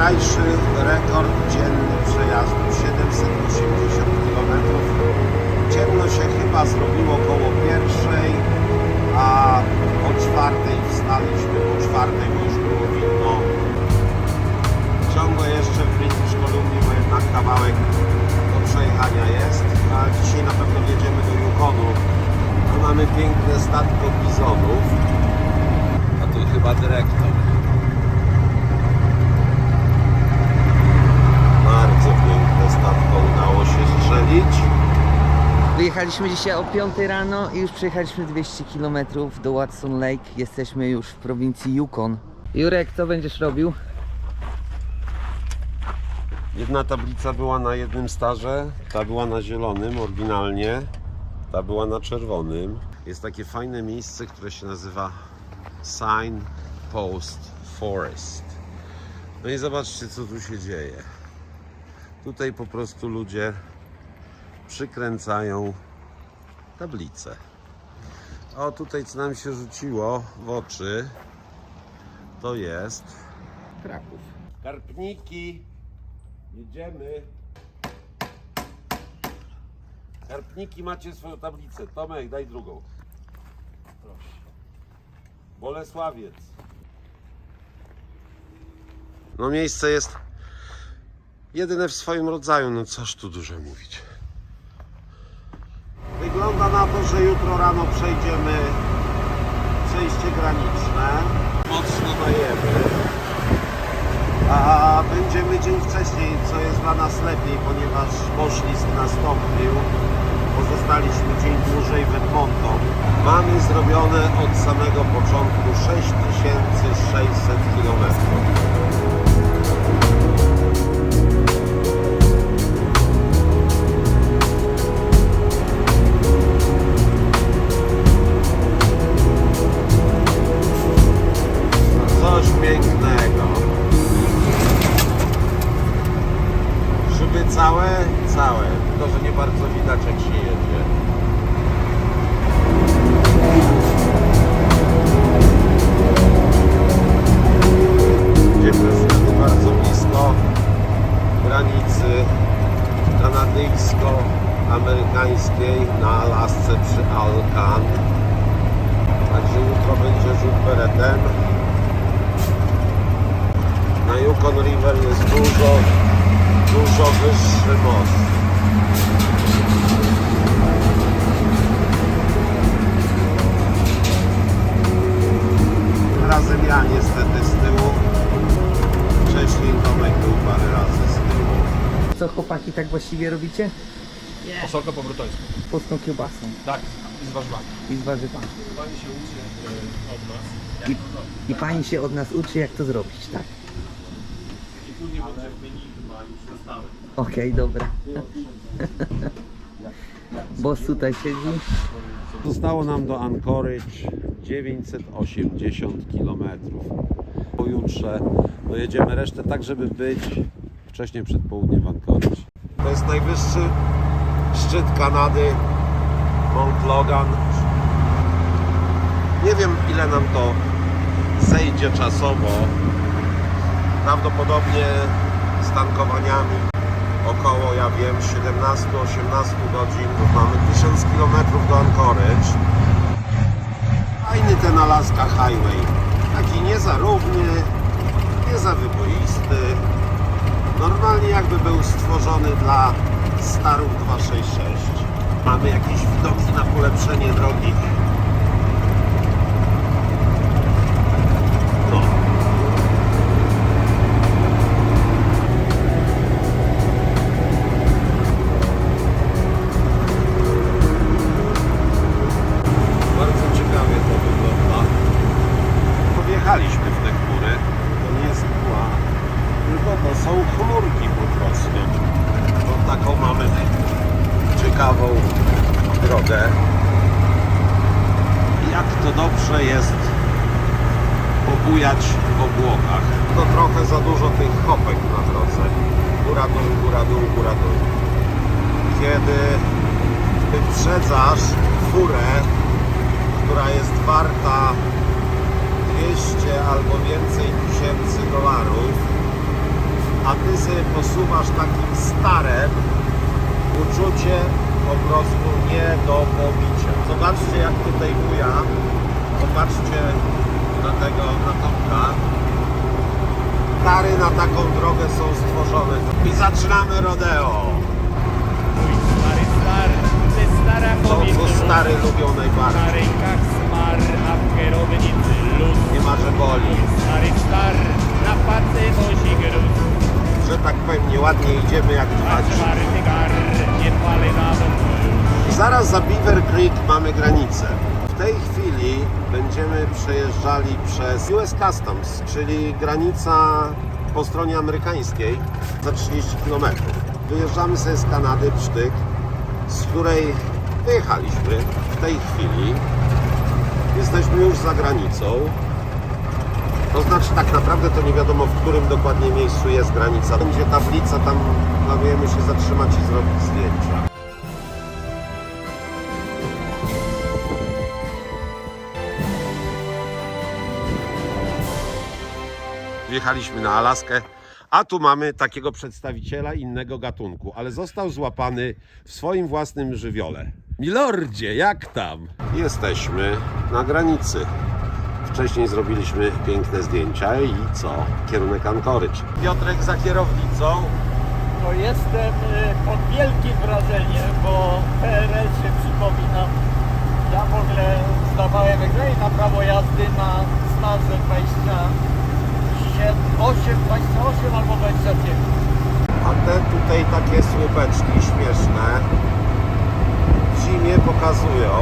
wczorajszy rekord dzienny przejazdu 780 km. Ciemno się chyba zrobiło koło pierwszej, a o czwartej wstaliśmy, po czwartej, bo już było widno. Ciągle jeszcze w British Columbia, bo jednak kawałek do przejechania jest, a dzisiaj na pewno wjedziemy do Yukonu. Tu mamy piękne statko bizonów, a tu chyba dyrektor. Bardzo piękne statko udało się strzelić. Wyjechaliśmy dzisiaj o 5 rano i już przejechaliśmy 200 km do Watson Lake. Jesteśmy już w prowincji Yukon. Jurek, co będziesz robił? Jedna tablica była na jednym starze, ta była na zielonym oryginalnie, ta była na czerwonym. Jest takie fajne miejsce, które się nazywa Sign Post Forest. No i zobaczcie, co tu się dzieje. Tutaj po prostu ludzie przykręcają tablice. O, tutaj co nam się rzuciło w oczy, to jest Kraków. Karpniki, jedziemy. Karpniki macie swoją tablicę. Tomek, daj drugą. Proszę. Bolesławiec. No miejsce jest jedyne w swoim rodzaju, no coż tu dużo mówić. Że jutro rano przejdziemy przejście graniczne. Mocno dajemy. A będziemy dzień wcześniej, co jest dla nas lepiej, ponieważ poszlizg nastąpił. Pozostaliśmy dzień dłużej w Edmonton. Mamy zrobione od samego początku 6600 km. Szyby całe? Całe. Tylko, że nie bardzo widać jak się jedzie. Idziemy wtedy bardzo blisko granicy kanadyjsko-amerykańskiej na Alasce przy Alcan. Także jutro będzie rzut beretem. Na Yukon River jest dużo, dużo wyższy most. Razem ja niestety z tyłu. Wcześniej Tomek był parę razy z tyłu. Co chłopaki tak właściwie robicie? Posolka po brytońsku. Polską kiełbasą Tak, i z warzywami. i z warzywami. Pani się uczy e, od nas. I, I pani się od nas uczy jak to zrobić, tak? Później będzie w menu chyba już nastawy. Okej, dobra. Boss tutaj siedzi. Zostało nam do Anchorage 980 km. Pojutrze dojedziemy resztę tak, żeby być wcześniej przed południem w Anchorage. To jest najwyższy szczyt Kanady, Mount Logan. Nie wiem ile nam to zejdzie czasowo. Prawdopodobnie z tankowaniami około, ja wiem, 17-18 godzin. Mamy 1000 km do Anchorage. Fajny ten Alaska Highway. Taki nie za równy, nie za wyboisty. Normalnie jakby był stworzony dla starów 266. Mamy jakieś widoki na polepszenie drogi. Ciekawą drogę. Jak to dobrze jest pobujać w obłokach. To trochę za dużo tych kopek na drodze. Góra, dół, góra, dół, góra, dół. Kiedy wyprzedzasz furę jest warta 200 albo więcej tysięcy dolarów, a ty sobie posuwasz takim starem, uczucie po prostu nie do pobicia. Zobaczcie jak tutaj buja, zobaczcie na tego, na Tomka. Stary na taką drogę są stworzone. I zaczynamy rodeo. Mój stary star, ty stara To co stary lubią Na najbardziej. rękach smar, a w kierownicy luz. Nie ma, że boli. Stary star, na pacy nosi gruz. Że tak powiem nieładnie idziemy jak A Creek mamy granicę. W tej chwili będziemy przejeżdżali przez US Customs, czyli granica po stronie amerykańskiej za 30 km. Wyjeżdżamy sobie z Kanady Psztyk, z której wyjechaliśmy w tej chwili. Jesteśmy już za granicą. To znaczy tak naprawdę to nie wiadomo w którym dokładnie miejscu jest granica. Będzie tablica, tam planujemy się zatrzymać i zrobić zdjęcia. wjechaliśmy na Alaskę, a tu mamy takiego przedstawiciela innego gatunku, ale został złapany w swoim własnym żywiole. Milordzie, jak tam? Jesteśmy na granicy. Wcześniej zrobiliśmy piękne zdjęcia i co? Kierunek Ankorycz. Piotrek za kierownicą. No jestem e, pod wielkim wrażeniem, bo PRL się przypomina. Ja w ogóle zdawałem egzamin na prawo jazdy na smarze 20 8, 28 albo 29. A te tutaj takie słupeczki śmieszne w zimie pokazują,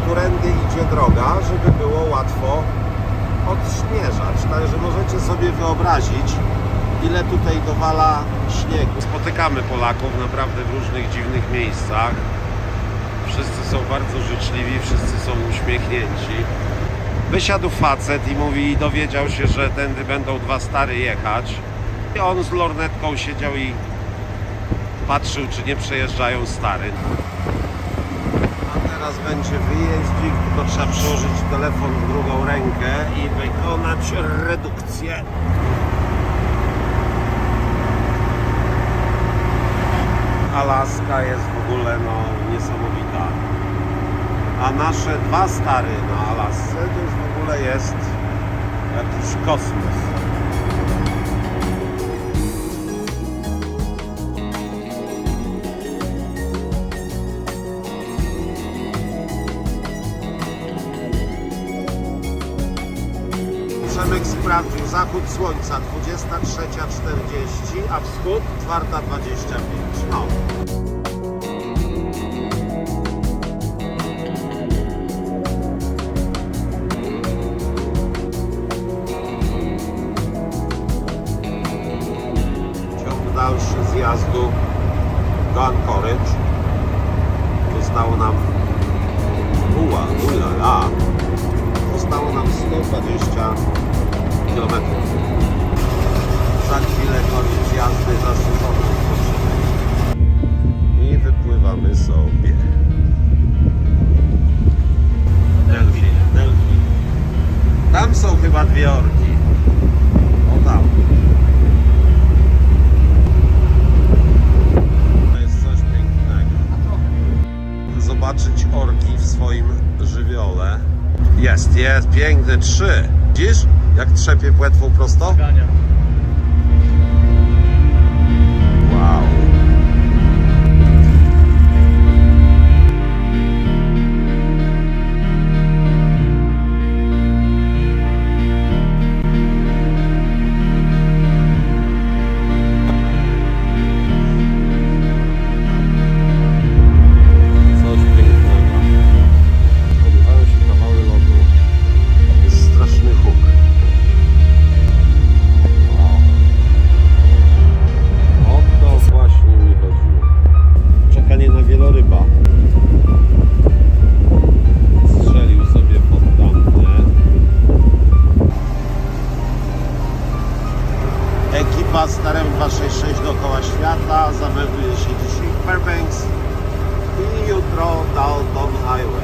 którędy idzie droga, żeby było łatwo odśnieżać. Także możecie sobie wyobrazić, ile tutaj dowala śniegu. Spotykamy Polaków naprawdę w różnych dziwnych miejscach. Wszyscy są bardzo życzliwi, wszyscy są uśmiechnięci. Wysiadł facet i mówi, dowiedział się, że tędy będą dwa stary jechać. I on z lornetką siedział i patrzył, czy nie przejeżdżają stary. A teraz będzie wyjeździk, tylko trzeba przyłożyć telefon w drugą rękę i wykonać redukcję. Alaska jest w ogóle no, niesamowita. A nasze dwa stary na Alasce to już w ogóle jest jakiś kosmos. Przemek sprawdził zachód słońca 23.40, a wschód 4.25. No. Dalszy zjazdu do Anchorage. Zostało nam ula, Zostało nam 120 km. Za chwilę koniec jazdy Zobaczyć orki w swoim żywiole. Jest, jest, piękne, trzy. Widzisz, jak trzepie płetwą prosto? Gania. Świata zamelduje się dzisiaj w Fairbanks i jutro Dalton Highway.